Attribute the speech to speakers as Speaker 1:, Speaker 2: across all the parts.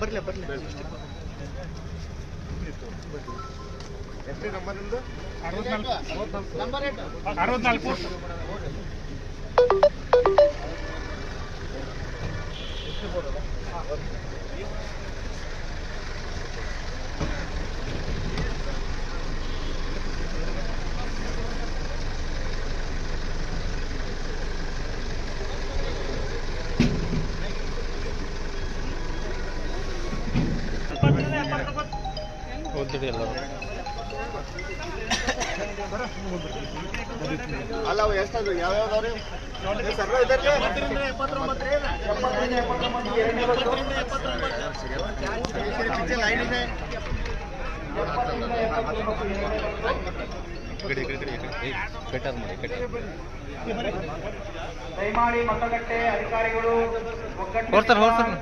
Speaker 1: ಬರ್ಲಿ ಬರ್ಲಿ
Speaker 2: ಎಷ್ಟೇ ನಂಬರ್ ನಿಮ್ದು
Speaker 3: ಅರವತ್ನಾಲ್ಕು.
Speaker 2: ಅಲ್ಲ ಅವು ಎಷ್ಟದು ಯಾವ್ಯಾವ್ದವ್ರಿ ಸರ್ವ ಇದರಲ್ಲಿ ಲೈನ್ ಇದೆ.
Speaker 4: ದಯಮಾಡಿ ಮತಗಟ್ಟೆ ಅಧಿಕಾರಿಗಳು.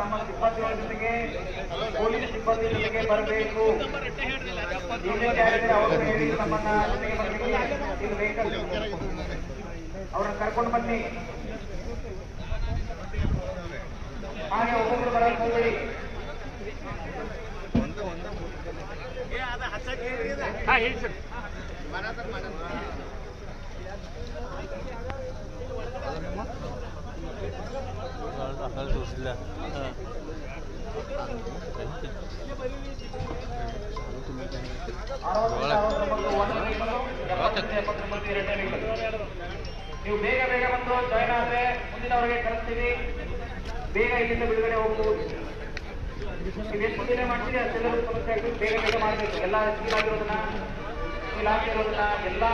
Speaker 4: ತಮ್ಮ ಸಿಬ್ಬಂದಿಗಳ ಜೊತೆಗೆ ಪೊಲೀಸ್ ಸಿಬ್ಬಂದಿ ಜೊತೆಗೆ ಬರಬೇಕು. ಅವರನ್ನು ನಮ್ಮನ್ನ ಜೊತೆಗೆ ಕರ್ಕೊಂಡು ಬನ್ನಿ. ಹಾಗೆ ಒಬ್ಬೊಬ್ರು ಬರೋದು ಹೋಗ್ಬೇಡಿ.
Speaker 3: ಹಾ ಹೇಳಿ ಸರ್.
Speaker 4: ನೀವು ಬೇಗ ಬೇಗ ಬಂದು ಜಾಯ್ನ್ ಆದ್ರೆ ಮುಂದಿನವರೆಗೆ ಕಳಿಸ್ತೀವಿ ಬೇಗ ಇಲ್ಲಿಂದ ಬಿಡುಗಡೆ ಹೋಗ್ಬೋದು ನೀವು ಎಷ್ಟು ದಿನ ಮಾಡ್ತೀರಿ ಅಷ್ಟೆಲ್ಲರೂ ಸಮಸ್ಯೆ ಆಗ್ತದೆ ಬೇಗ ಬೇಗ ಮಾಡಬೇಕು ಎಲ್ಲ ಸ್ಕೀಲ್ ಆಗಿರೋದನ್ನ ಸೀಲ್ ಎಲ್ಲಾ